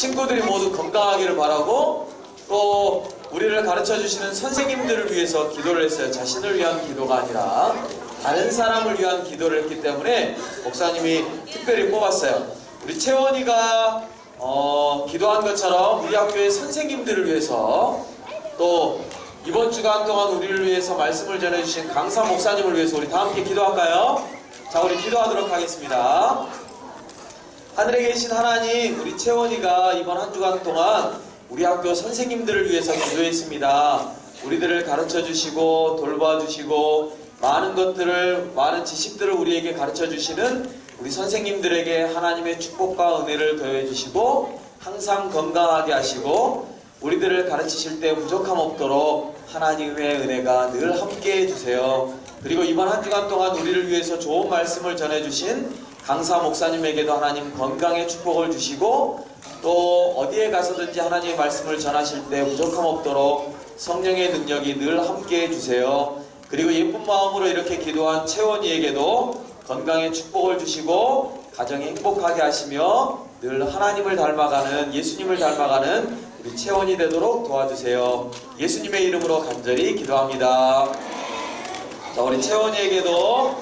친구들이 모두 건강하기를 바라고 또 우리를 가르쳐 주시는 선생님들을 위해서 기도를 했어요. 자신을 위한 기도가 아니라 다른 사람을 위한 기도를 했기 때문에 목사님이 특별히 뽑았어요. 우리 채원이가 어, 기도한 것처럼 우리 학교의 선생님들을 위해서 또 이번 주간 동안 우리를 위해서 말씀을 전해주신 강사 목사님을 위해서 우리 다 함께 기도할까요? 자, 우리 기도하도록 하겠습니다. 하늘에 계신 하나님, 우리 채원이가 이번 한 주간 동안 우리 학교 선생님들을 위해서 기도했습니다. 우리들을 가르쳐 주시고 돌봐 주시고 많은 것들을 많은 지식들을 우리에게 가르쳐 주시는 우리 선생님들에게 하나님의 축복과 은혜를 더해 주시고 항상 건강하게 하시고 우리들을 가르치실 때 부족함 없도록 하나님의 은혜가 늘 함께 해 주세요. 그리고 이번 한 주간 동안 우리를 위해서 좋은 말씀을 전해 주신 강사 목사님에게도 하나님 건강의 축복을 주시고 또 어디에 가서든지 하나님의 말씀을 전하실 때 부족함 없도록 성령의 능력이 늘 함께 해주세요. 그리고 예쁜 마음으로 이렇게 기도한 채원이에게도 건강의 축복을 주시고 가정이 행복하게 하시며 늘 하나님을 닮아가는 예수님을 닮아가는 우리 채원이 되도록 도와주세요. 예수님의 이름으로 간절히 기도합니다. 자, 우리 채원이에게도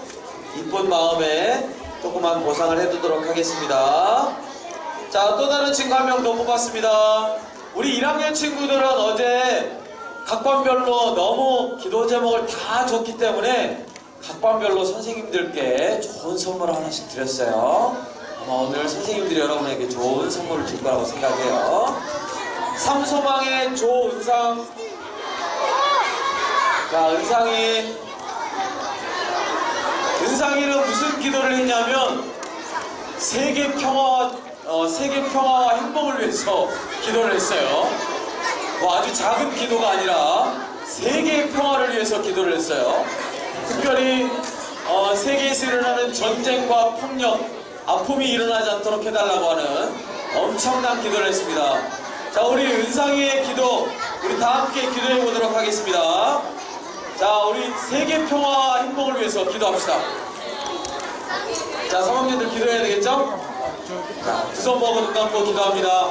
이쁜 마음에 조그만 보상을 해두도록 하겠습니다. 자, 또 다른 친구 한 명 더 뽑았습니다. 우리 1학년 친구들은 어제 각반별로 너무 기도 제목을 다 줬기 때문에 각반별로 선생님들께 좋은 선물을 하나씩 드렸어요. 아마 오늘 선생님들이 여러분에게 좋은 선물을 줄 거라고 생각해요. 삼소망의 조은상. 자, 은상이. 은상이는 무슨 기도를 했냐면, 세계 평화와, 어, 세계 평화와 행복을 위해서 기도를 했어요. 뭐 아주 작은 기도가 아니라 세계의 평화를 위해서 기도를 했어요. 특별히 어, 세계에서 일어나는 전쟁과 폭력, 아픔이 일어나지 않도록 해달라고 하는 엄청난 기도를 했습니다. 자, 우리 은상이의 기도, 우리 다 함께 기도해 보도록 하겠습니다. 자, 우리 세계 평화와 행복을 위해서 기도합시다. 자, 3학년들 기도해야 되겠죠? 자, 두손 모으고 눈 감고 기도합니다.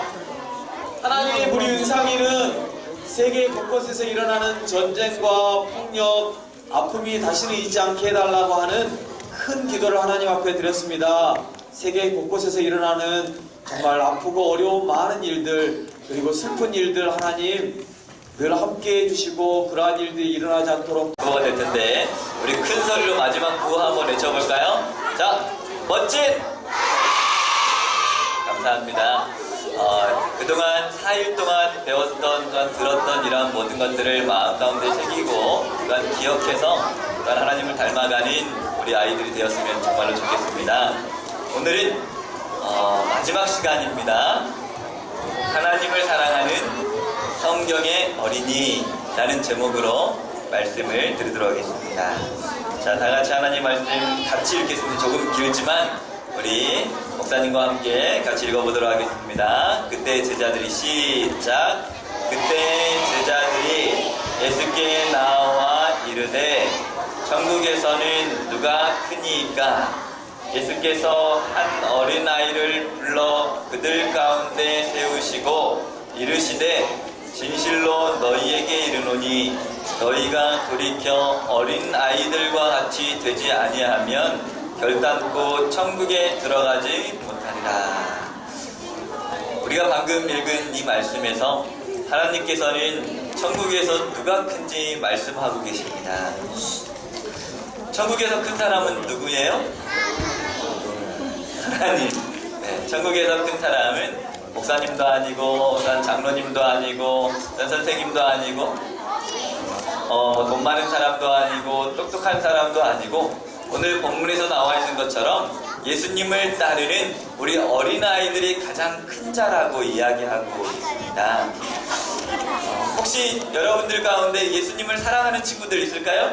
하나님 우리 은상이는 세계 곳곳에서 일어나는 전쟁과 폭력, 아픔이 다시는 있지 않게 해달라고 하는 큰 기도를 하나님 앞에 드렸습니다. 세계 곳곳에서 일어나는 정말 아프고 어려운 많은 일들 그리고 슬픈 일들 하나님 늘 함께 해주시고 그러한 일들이 일어나지 않도록 구호가 될 텐데 우리 큰 소리로 마지막 구호 한번 외쳐볼까요? 자, 멋진! 감사합니다. 어, 그동안 4일 동안 배웠던, 또한 들었던 이러한 모든 것들을 마음 가운데 새기고 또한 기억해서 또한 하나님을 닮아가는 우리 아이들이 되었으면 정말로 좋겠습니다. 오늘은 어, 마지막 시간입니다. 하나님을 사랑하는 성경의 어린이라는 제목으로 말씀을 드리도록 하겠습니다. 자, 다 같이 하나님 말씀 같이 읽겠습니다. 조금 길지만 우리 목사님과 함께 같이 읽어보도록 하겠습니다. 그때 제자들이 시작. 그때 제자들이 예수께 나와 이르되 천국에서는 누가 크니까 예수께서 한 어린아이를 불러 그들 가운데 세우시고 이르시되 진실로 너희에게 이르노니 너희가 돌이켜 어린 아이들과 같이 되지 아니하면 결단코 천국에 들어가지 못하리라. 우리가 방금 읽은 이 말씀에서 하나님께서는 천국에서 누가 큰지 말씀하고 계십니다. 천국에서 큰 사람은 누구예요? 하나님. 네, 천국에서 큰 사람은 목사님도 아니고, 난 장로님도 아니고, 난 선생님도 아니고, 어, 돈 많은 사람도 아니고, 똑똑한 사람도 아니고, 오늘 본문에서 나와 있는 것처럼 예수님을 따르는 우리 어린아이들이 가장 큰 자라고 이야기하고 있습니다. 어, 혹시 여러분들 가운데 예수님을 사랑하는 친구들 있을까요?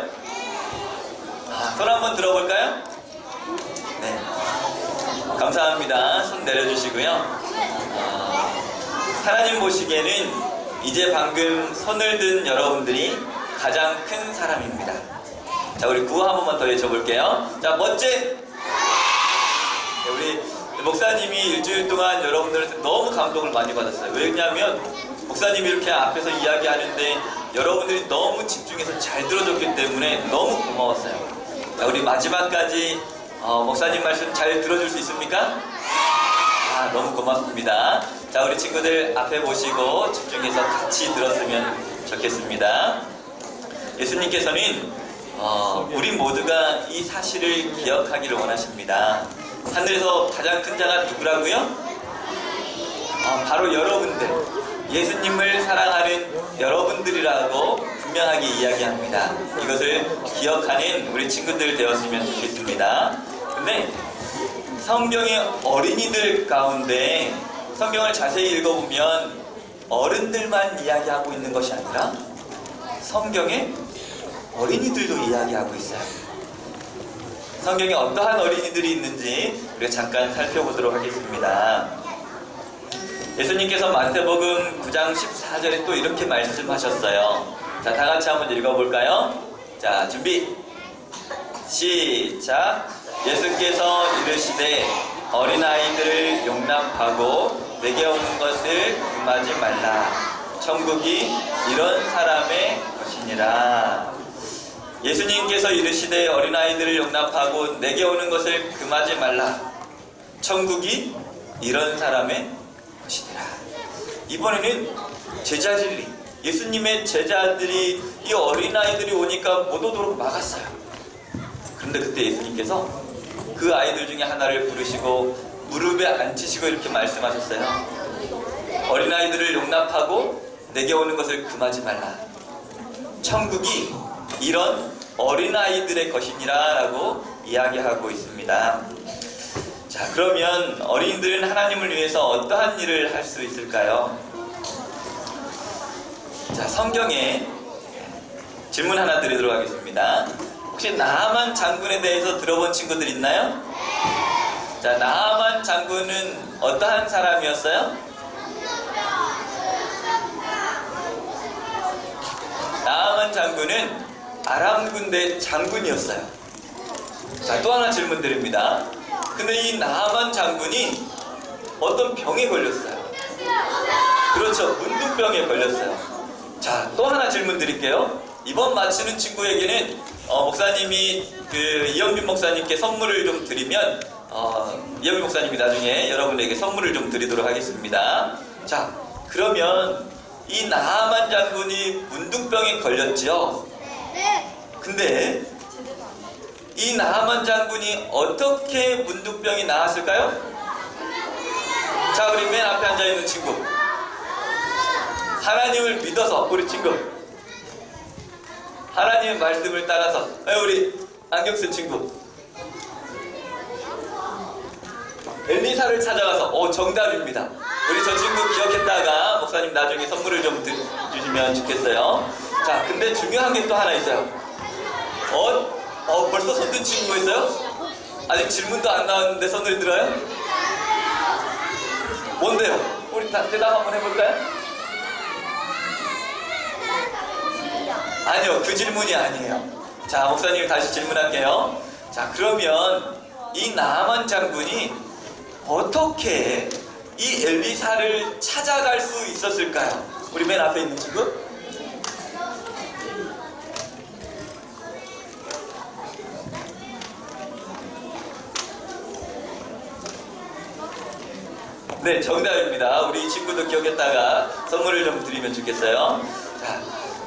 아, 손 한번 들어볼까요? 네. 감사합니다. 손 내려주시고요. 어, 하나님 보시기에는 이제 방금 손을 든 여러분들이 가장 큰 사람입니다. 자, 우리 구호 한 번만 더 외쳐볼게요. 자, 멋진! 네, 우리 목사님이 일주일 동안 여러분들한테 너무 감동을 많이 받았어요. 왜냐하면 목사님이 이렇게 앞에서 이야기하는데 여러분들이 너무 집중해서 잘 들어줬기 때문에 너무 고마웠어요. 자, 우리 마지막까지 어, 목사님 말씀 잘 들어줄 수 있습니까? 아, 너무 고맙습니다. 자, 우리 친구들 앞에 보시고 집중해서 같이 들었으면 좋겠습니다. 예수님께서는 어, 우리 모두가 이 사실을 기억하기를 원하십니다. 하늘에서 가장 큰 자가 누구라고요? 어, 바로 여러분들. 예수님을 사랑하는 여러분들이라고 분명하게 이야기합니다. 이것을 기억하는 우리 친구들 되었으면 좋겠습니다. 근데 성경의 어린이들 가운데 성경을 자세히 읽어보면 어른들만 이야기하고 있는 것이 아니라 성경에 어린이들도 이야기하고 있어요. 성경에 어떠한 어린이들이 있는지 우리가 잠깐 살펴보도록 하겠습니다. 예수님께서 마태복음 9장 14절에 또 이렇게 말씀하셨어요. 자, 다 같이 한번 읽어볼까요? 자, 준비. 시작. 예수께서 이르시되 어린아이들을 용납하고 내게 오는 것을 금하지 말라. 천국이 이런 사람의 것이니라. 예수님께서 이르시되 어린아이들을 용납하고 내게 오는 것을 금하지 말라. 천국이 이런 사람의 것이니라. 이번에는 제자들이 예수님의 제자들이 이 어린아이들이 오니까 못 오도록 막았어요. 그런데 그때 예수님께서 그 아이들 중에 하나를 부르시고 무릎에 앉히시고 이렇게 말씀하셨어요. 어린아이들을 용납하고 내게 오는 것을 금하지 말라. 천국이 이런 어린아이들의 것이니라 라고 이야기하고 있습니다. 자, 그러면 어린이들은 하나님을 위해서 어떠한 일을 할 수 있을까요? 자, 성경에 질문 하나 드리도록 하겠습니다. 혹시 나하만 장군에 대해서 들어본 친구들 있나요? 자, 나하만 장군은 어떠한 사람이었어요? 나하만 장군은 아람 군대 장군이었어요. 자, 또 하나 질문 드립니다. 근데 이 나하만 장군이 어떤 병에 걸렸어요. 그렇죠. 문둥병에 걸렸어요. 자, 또 하나 질문 드릴게요. 이번 맞히는 친구에게는 어, 목사님이 그 이영빈 목사님께 선물을 좀 드리면 어, 이영빈 목사님이 나중에 여러분에게 선물을 좀 드리도록 하겠습니다. 자, 그러면 이 나하만 장군이 문둥병에 걸렸죠. 근데 이 나하만 장군이 어떻게 문둥병이 나았을까요? 자, 우리 맨 앞에 앉아 있는 친구. 하나님을 믿어서 우리 친구. 하나님의 말씀을 따라서 에, 우리 안경 쓴 친구. 엘리사를 찾아가서 오 정답입니다. 우리 저 친구 기억했다가 목사님 나중에 선물을 좀 드, 주시면 좋겠어요. 자, 근데 중요한 게 또 하나 있어요. 어, 어 벌써 손든 친구가 있어요? 아직 질문도 안 나왔는데 손을 들어요? 뭔데요? 우리 다 대답 한번 해볼까요? 아니요, 그 질문이 아니에요. 자, 목사님 다시 질문할게요. 자, 그러면 이 나만 장군이 어떻게 이 엘리사를 찾아갈 수 있었을까요? 우리 맨 앞에 있는 친구? 네, 정답입니다. 우리 친구도 기억했다가 선물을 좀 드리면 좋겠어요. 자,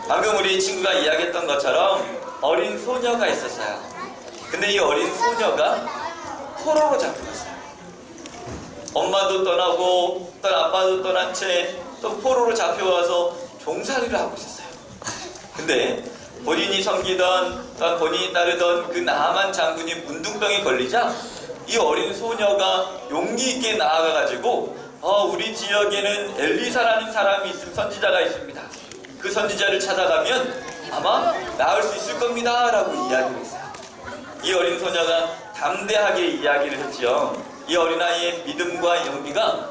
방금 우리 친구가 이야기했던 것처럼 어린 소녀가 있었어요. 근데 이 어린 소녀가 포로로 잡혀갔어요. 엄마도 떠나고 또 아빠도 떠난 채 또 포로로 잡혀와서 종살이를 하고 있었어요. 근데 본인이 섬기던 또 본인이 따르던 그 나만 장군이 문둥병에 걸리자 이 어린 소녀가 용기 있게 나아가 가지고 어, 우리 지역에는 엘리사라는 사람이 있음 선지자가 있습니다. 그 선지자를 찾아가면 아마 나을 수 있을 겁니다. 라고 이야기를 했어요. 이 어린 소녀가 담대하게 이야기를 했지요. 이 어린아이의 믿음과 용기가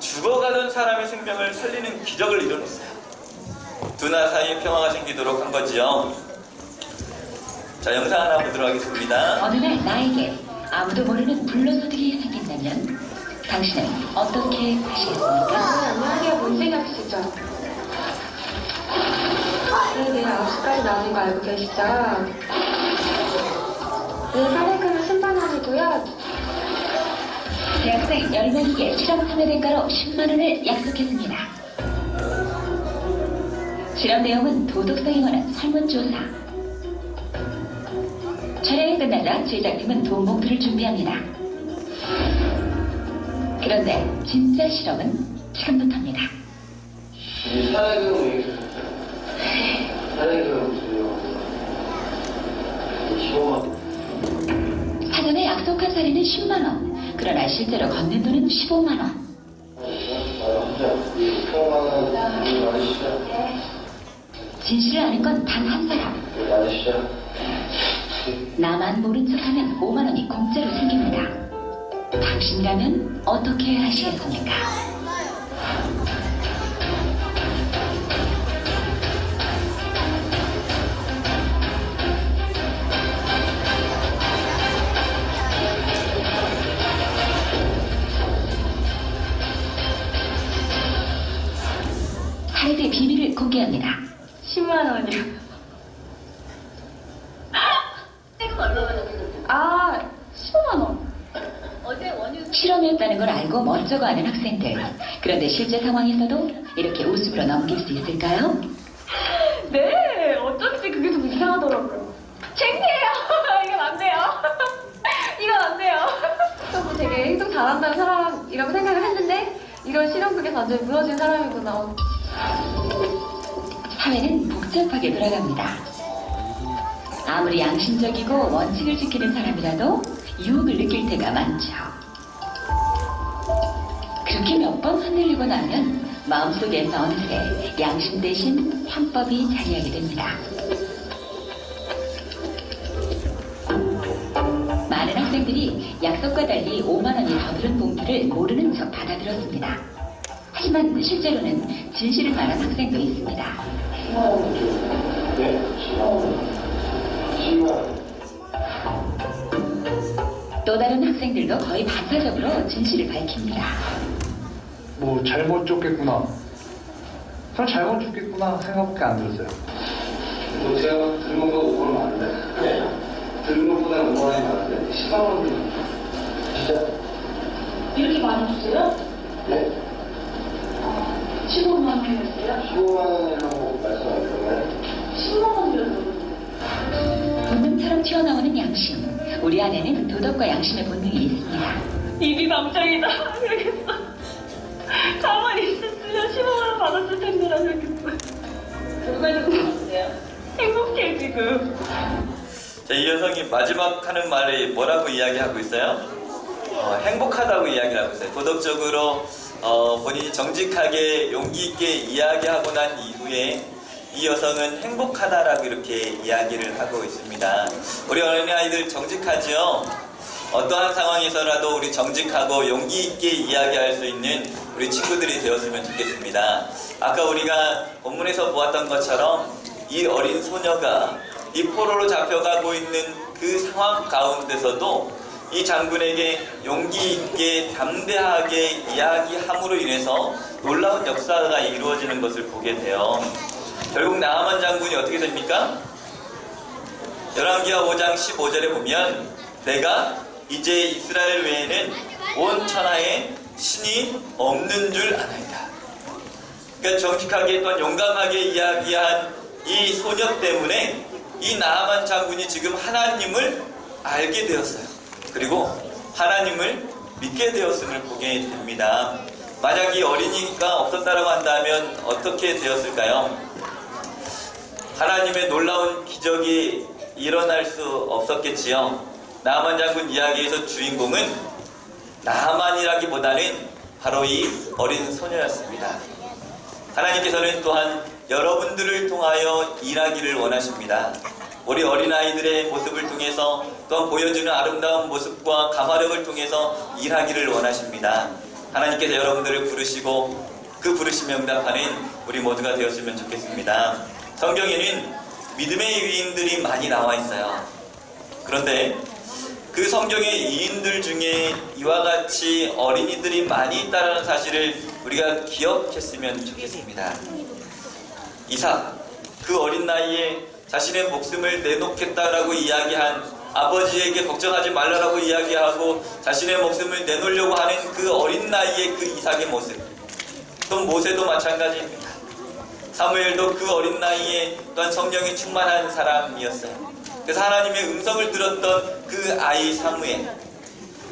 죽어가는 사람의 생명을 살리는 기적을 이뤄냈어요. 두 나라 사이에 평화가 생기도록 한 거지요. 자, 영상 하나 보도록 하겠습니다. 어느 날 나에게 아무도 모르는 불로소들이 생긴다면 당신은 어떻게 하시겠습니까? 아, 안녕하세요. 문세경 씨죠? 네, 내일 9시까지 나오는 거 알고 계시죠? 네, 사례금은 10만 원이고요. 대학생 10명에게 실험 참여 대가로 10만 원을 약속했습니다. 실험 내용은 도덕성에 관한 설문조사. 촬영이 끝나자 제작팀은 돈 봉투를 준비합니다. 그런데 진짜 실험은 지금부터입니다. 이 사례금 얘기했었죠. 사례금 무슨요? 15만. 사전에 약속한 사례는 10만 원. 그러나 실제로 건넨 돈은 15만 원. 진실을 아는 건 단 한 사람. 나만 모른 척하면 5만 원이 공짜로 생깁니다. 당신이라면 어떻게 하시겠습니까? 공개합니다. 10만 원이요. 아, 15만 원. 실험이었다는 걸 알고 멋쩍어 하는 학생들. 그런데 실제 상황에서도 이렇게 웃음으로 넘길 수 있을까요? 네, 어쩐지 그게 좀 이상하더라고요. 창피해요. 이건 안 돼요. 이건 안 돼요. 또뭐 되게 행동 잘한다는 사람이라고 생각을 했는데 이런 실험 속에서 완전히 무너진 사람이구나. 사회는 복잡하게 돌아갑니다. 아무리 양심적이고 원칙을 지키는 사람이라도 유혹을 느낄 때가 많죠. 그렇게 몇 번 흔들리고 나면 마음속에서 어느새 양심 대신 편법이 자리하게 됩니다. 많은 학생들이 약속과 달리 5만 원이 더 들은 봉투를 모르는 척 받아들었습니다. 하지만 실제로는 진실을 말한 학생도 있습니다. 10만 원은 좀, 네? 10만 원. 10만 원. 또 다른 학생들도 거의 반사적으로 진실을 밝힙니다. 뭐 잘못 줬겠구나. 전 잘못 줬겠구나 생각밖에 안 들었어요. 뭐 제가 들은 것보다 5만 원 많은데? 네. 들은 것보다 5만 원이 많은데? 10만 원은 진짜? 이렇게 많이 줬어요? 네? 15만 원이었어요? 15만 원이라고 말씀하셨잖아요. 10만 원이었어요. 본능처럼 튀어나오는 양심. 우리 안에는 도덕과 양심의 본능이 있습니다. 입이 망정이다. 그러겠어. 가만히 있었으면 15만 원 받았을 텐데라 생각했어. 결과적으로 어때요? 행복해 지금. 자, 이 여성이 마지막 하는 말이 뭐라고 이야기하고 있어요? 어, 행복하다고 이야기를 하고 있어요. 도덕적으로 어, 본인이 정직하게 용기 있게 이야기하고 난 이후에 이 여성은 행복하다라고 이렇게 이야기를 하고 있습니다. 우리 어린아이들 정직하지요? 어떠한 상황에서라도 우리 정직하고 용기 있게 이야기할 수 있는 우리 친구들이 되었으면 좋겠습니다. 아까 우리가 본문에서 보았던 것처럼 이 어린 소녀가 이 포로로 잡혀가고 있는 그 상황 가운데서도 이 장군에게 용기 있게 담대하게 이야기함으로 인해서 놀라운 역사가 이루어지는 것을 보게 돼요. 결국 나하만 장군이 어떻게 됩니까? 열왕기하 5장 15절에 보면 내가 이제 이스라엘 외에는 온 천하에 신이 없는 줄 아나이다. 그러니까 정직하게 또한 용감하게 이야기한 이 소녀 때문에 이 나하만 장군이 지금 하나님을 알게 되었어요. 그리고 하나님을 믿게 되었음을 보게 됩니다. 만약 이 어린이가 없었다고 한다면 어떻게 되었을까요? 하나님의 놀라운 기적이 일어날 수 없었겠지요. 나만 장군 이야기에서 주인공은 나만이라기보다는 바로 이 어린 소녀였습니다. 하나님께서는 또한 여러분들을 통하여 일하기를 원하십니다. 우리 어린아이들의 모습을 통해서 또한 보여주는 아름다운 모습과 감화력을 통해서 일하기를 원하십니다. 하나님께서 여러분들을 부르시고 그 부르심에 응답하는 우리 모두가 되었으면 좋겠습니다. 성경에는 믿음의 위인들이 많이 나와 있어요. 그런데 그 성경의 이인들 중에 이와 같이 어린이들이 많이 있다는 사실을 우리가 기억했으면 좋겠습니다. 이삭, 그 어린 나이에 자신의 목숨을 내놓겠다라고 이야기한 아버지에게 걱정하지 말라라고 이야기하고 자신의 목숨을 내놓으려고 하는 그 어린 나이의 그 이삭의 모습. 또 모세도 마찬가지입니다. 사무엘도 그 어린 나이에 또한 성령이 충만한 사람이었어요. 그래서 하나님의 음성을 들었던 그 아이 사무엘,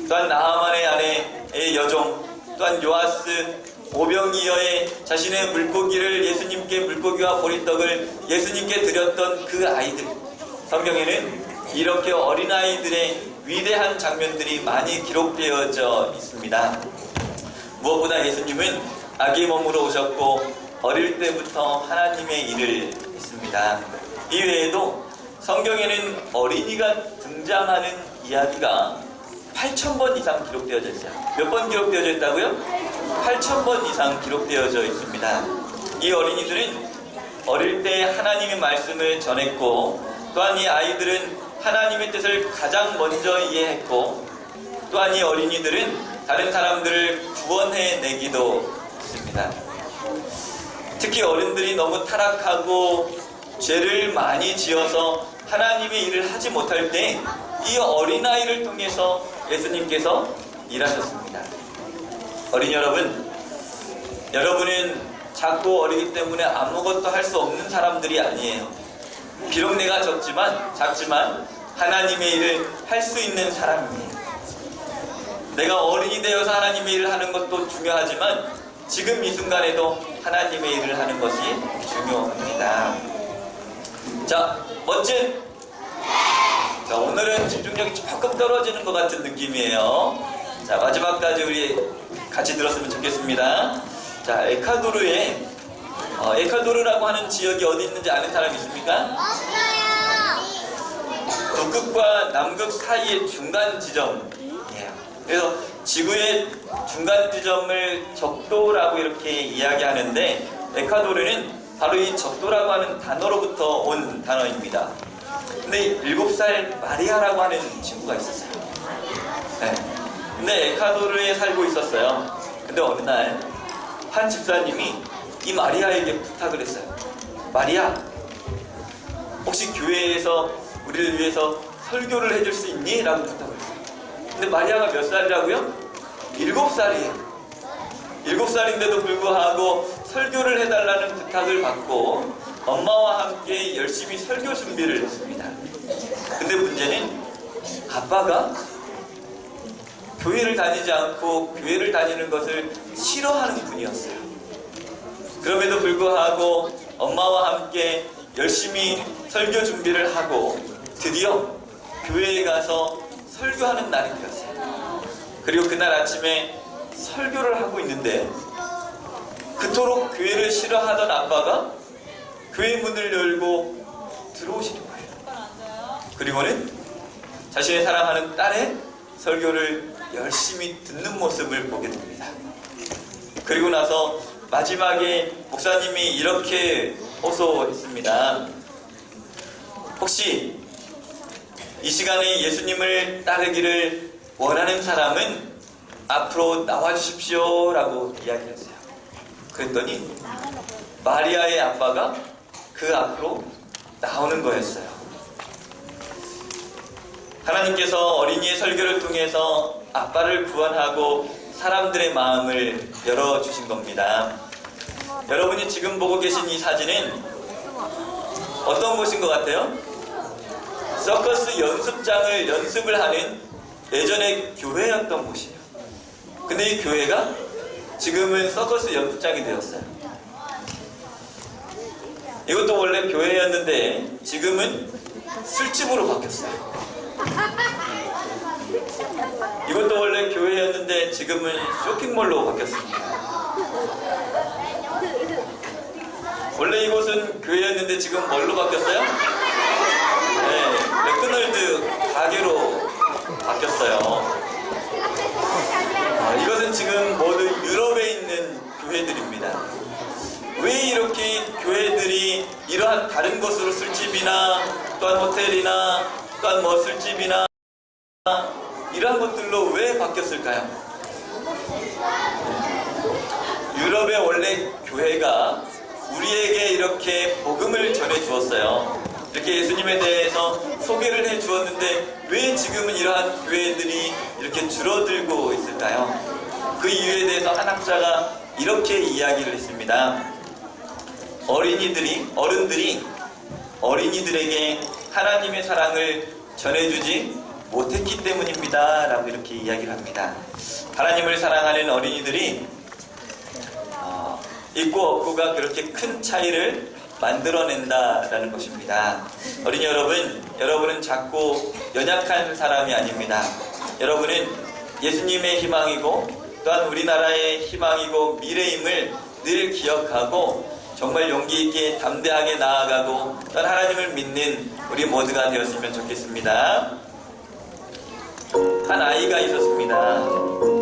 또한 나하만의 아내의 여종, 또한 요아스, 오병이어의 자신의 물고기를 예수님께 물고기와 보리떡을 예수님께 드렸던 그 아이들. 성경에는 이렇게 어린아이들의 위대한 장면들이 많이 기록되어져 있습니다. 무엇보다 예수님은 아기 몸으로 오셨고 어릴 때부터 하나님의 일을 했습니다. 이 외에도 성경에는 어린이가 등장하는 이야기가 8,000번 이상 기록되어져 있어요. 몇 번 기록되어져 있다고요? 8,000번 이상 기록되어져 있습니다. 이 어린이들은 어릴 때 하나님의 말씀을 전했고 또한 이 아이들은 하나님의 뜻을 가장 먼저 이해했고 또한 이 어린이들은 다른 사람들을 구원해 내기도 했습니다. 특히 어른들이 너무 타락하고 죄를 많이 지어서 하나님의 일을 하지 못할 때 이 어린아이를 통해서 예수님께서 일하셨습니다. 어린 여러분, 여러분은 작고 어리기 때문에 아무것도 할 수 없는 사람들이 아니에요. 비록 내가 적지만, 작지만 하나님의 일을 할 수 있는 사람이에요. 내가 어린이 되어서 하나님의 일을 하는 것도 중요하지만 지금 이 순간에도 하나님의 일을 하는 것이 중요합니다. 자, 멋진. 자, 오늘은 집중력이 조금 떨어지는 것 같은 느낌이에요. 자, 마지막까지 우리 같이 들었으면 좋겠습니다. 자, 에콰도르에 어, 에콰도르라고 하는 지역이 어디 있는지 아는 사람 있습니까? 북극과 남극 사이의 중간 지점이에요. 그래서 지구의 중간 지점을 적도라고 이렇게 이야기하는데 에콰도르는 바로 이 적도라고 하는 단어로부터 온 단어입니다. 근데 7살 마리아라고 하는 친구가 있었어요. 네. 근데 에콰도르에 살고 있었어요. 근데 어느 날 한 집사님이 이 마리아에게 부탁을 했어요. 마리아, 혹시 교회에서 우리를 위해서 설교를 해줄 수 있니? 라고 했어요. 근데 마리아가 몇 살이라고요? 일곱 살이에요. 일곱 살인데도 불구하고 설교를 해달라는 부탁을 받고 엄마와 함께 열심히 설교 준비를 했습니다. 근데 문제는 아빠가 교회를 다니지 않고 교회를 다니는 것을 싫어하는 분이었어요. 그럼에도 불구하고 엄마와 함께 열심히 설교 준비를 하고 드디어 교회에 가서 설교하는 날이 되었어요. 그리고 그날 아침에 설교를 하고 있는데 그토록 교회를 싫어하던 아빠가 교회 문을 열고 들어오시는 거예요. 그리고는 자신의 사랑하는 딸의 설교를 열심히 듣는 모습을 보게 됩니다. 그리고 나서 마지막에 목사님이 이렇게 호소했습니다. 혹시 이 시간에 예수님을 따르기를 원하는 사람은 앞으로 나와 주십시오 라고 이야기했어요. 그랬더니 마리아의 아빠가 그 앞으로 나오는 거였어요. 하나님께서 어린이의 설교를 통해서 아빠를 구원하고 사람들의 마음을 열어주신 겁니다. 여러분이 지금 보고 계신 이 사진은 어떤 곳인 것 같아요? 서커스 연습장을 연습을 하는 예전의 교회였던 곳이에요. 근데 이 교회가 지금은 서커스 연습장이 되었어요. 이것도 원래 교회였는데 지금은 술집으로 바뀌었어요. 이것도 원래 교회였는데 지금은 쇼핑몰로 바뀌었습니다. 원래 이곳은 교회였는데 지금 뭘로 바뀌었어요? 네, 맥도날드 가게로 바뀌었어요. 아, 이것은 지금 모두 유럽에 있는 교회들입니다. 왜 이렇게 교회들이 이러한 다른 곳으로 술집이나 또한 호텔이나 또한 뭐 술집이나 이러한 것들로 왜 바뀌었을까요? 유럽의 원래 교회가 우리에게 이렇게 복음을 전해 주었어요. 이렇게 예수님에 대해서 소개를 해 주었는데 왜 지금은 이러한 교회들이 이렇게 줄어들고 있을까요? 그 이유에 대해서 한 학자가 이렇게 이야기를 했습니다. 어린이들이, 어른들이 어린이들에게 하나님의 사랑을 전해주지 못했기 때문입니다. 라고 이렇게 이야기를 합니다. 하나님을 사랑하는 어린이들이 어, 있고 없고가 그렇게 큰 차이를 만들어낸다라는 것입니다. 어린이 여러분, 여러분은 작고 연약한 사람이 아닙니다. 여러분은 예수님의 희망이고 또한 우리나라의 희망이고 미래임을 늘 기억하고 정말 용기 있게 담대하게 나아가고 또한 하나님을 믿는 우리 모두가 되었으면 좋겠습니다. 한 아이가 있었습니다.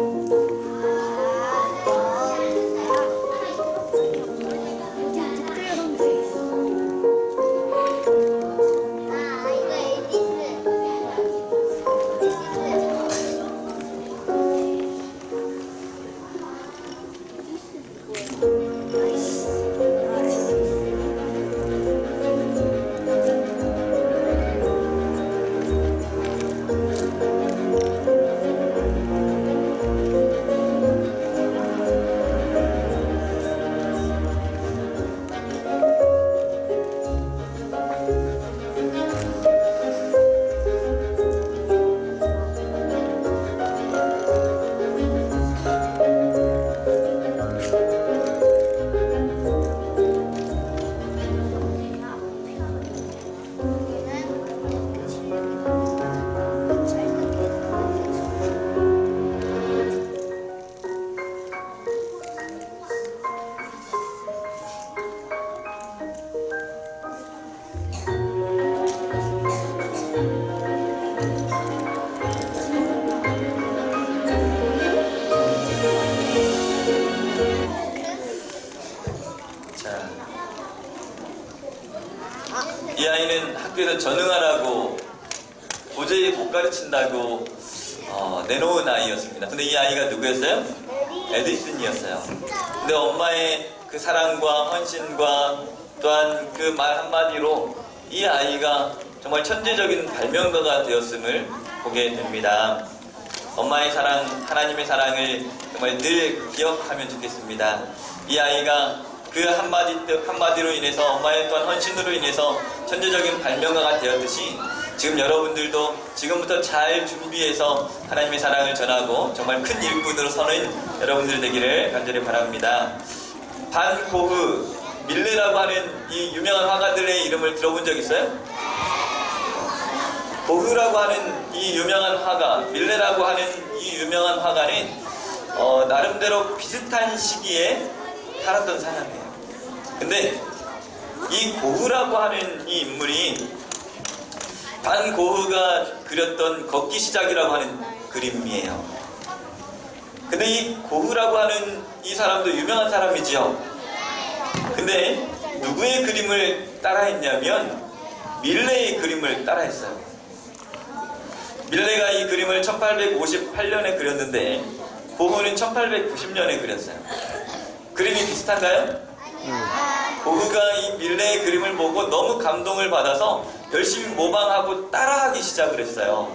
자, 이 아이는 학교에서 전응하라고 도저히 못 가르친다고 어, 내놓은 아이였습니다. 근데 이 아이가 누구였어요? 에디슨이었어요. 근데 엄마의 그 사랑과 헌신과 또한 그 말 한마디로 이 아이가 정말 천재적인 발명가가 되었음을 보게 됩니다. 엄마의 사랑, 하나님의 사랑을 정말 늘 기억하면 좋겠습니다. 이 아이가 그 한마디, 한마디로 인해서 엄마의 또한 헌신으로 인해서 천재적인 발명가가 되었듯이 지금 여러분들도 지금부터 잘 준비해서 하나님의 사랑을 전하고 정말 큰 일꾼으로 서는 여러분들 되기를 간절히 바랍니다. 반고흐, 밀레라고 하는 이 유명한 화가들의 이름을 들어본 적 있어요? 고흐라고 하는 이 유명한 화가, 밀레라고 하는 이 유명한 화가는 어, 나름대로 비슷한 시기에 살았던 사람이에요. 근데 이 고흐라고 하는 이 인물이 반 고흐가 그렸던 걷기 시작이라고 하는 그림이에요. 근데 이 고흐라고 하는 이 사람도 유명한 사람이지요. 근데 누구의 그림을 따라했냐면 밀레의 그림을 따라했어요. 밀레가 이 그림을 1858년에 그렸는데 고흐는 1890년에 그렸어요. 그림이 비슷한가요? 고흐가 이 밀레의 그림을 보고 너무 감동을 받아서 열심히 모방하고 따라하기 시작을 했어요.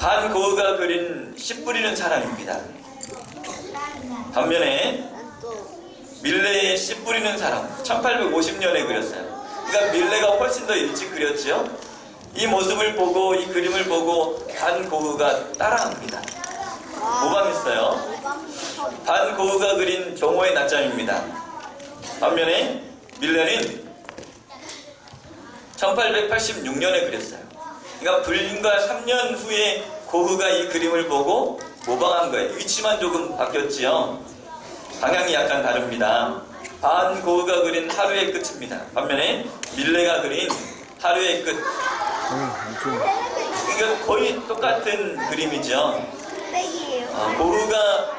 반 고흐가 그린 씨 뿌리는 사람입니다. 반면에 밀레의 씨 뿌리는 사람 1850년에 그렸어요. 그러니까 밀레가 훨씬 더 일찍 그렸죠. 이 모습을 보고 이 그림을 보고 반 고흐가 따라합니다. 모방했어요. 반 고흐가 그린 종호의 낮잠입니다. 반면에 밀레는 1886년에 그렸어요. 그러니까 불과 3년 후에 고흐가 이 그림을 보고 모방한 거예요. 위치만 조금 바뀌었지요. 방향이 약간 다릅니다. 반 고흐가 그린 하루의 끝입니다. 반면에 밀레가 그린 하루의 끝. 그러니까 거의 똑같은 그림이죠. 흑백이에요. 어, 고흐가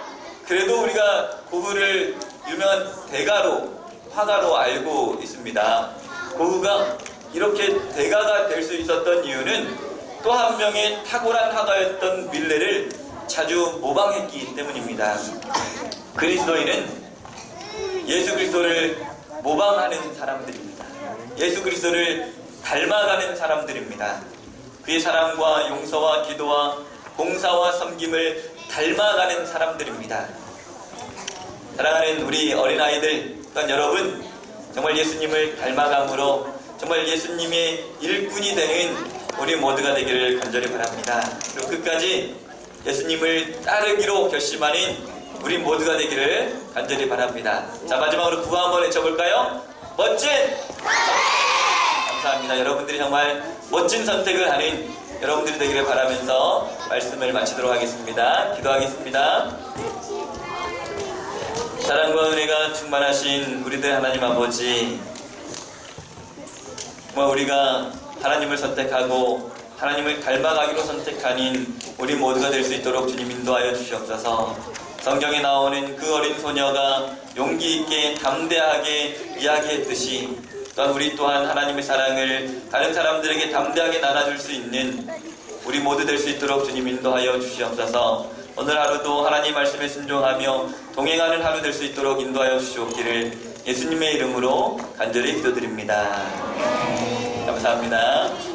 그래도 우리가 고흐를 유명한 대가로 화가로 알고 있습니다. 고흐가 이렇게 대가가 될 수 있었던 이유는 또 한 명의 탁월한 화가였던 밀레를 자주 모방했기 때문입니다. 그리스도인은 예수 그리스도를 모방하는 사람들입니다. 예수 그리스도를 닮아가는 사람들입니다. 그의 사랑과 용서와 기도와 봉사와 섬김을 닮아가는 사람들입니다. 사랑하는 우리 어린아이들 또한 여러분 정말 예수님을 닮아감으로 정말 예수님의 일꾼이 되는 우리 모두가 되기를 간절히 바랍니다. 그리고 끝까지 예수님을 따르기로 결심하는 우리 모두가 되기를 간절히 바랍니다. 자 마지막으로 구호 한번 외쳐볼까요? 멋진 감사합니다. 여러분들이 정말 멋진 선택을 하는 여러분들이 되기를 바라면서 말씀을 마치도록 하겠습니다. 기도하겠습니다. 사랑과 은혜가 충만하신 우리들 하나님 아버지 정말 우리가 하나님을 선택하고 하나님을 닮아가기로 선택하는 우리 모두가 될 수 있도록 주님 인도하여 주시옵소서. 성경에 나오는 그 어린 소녀가 용기 있게 담대하게 이야기했듯이 또한 우리 또한 하나님의 사랑을 다른 사람들에게 담대하게 나눠줄 수 있는 우리 모두 될 수 있도록 주님 인도하여 주시옵소서 오늘 하루도 하나님 말씀에 순종하며 동행하는 하루 될 수 있도록 인도하여 주시옵기를 예수님의 이름으로 간절히 기도드립니다. 감사합니다.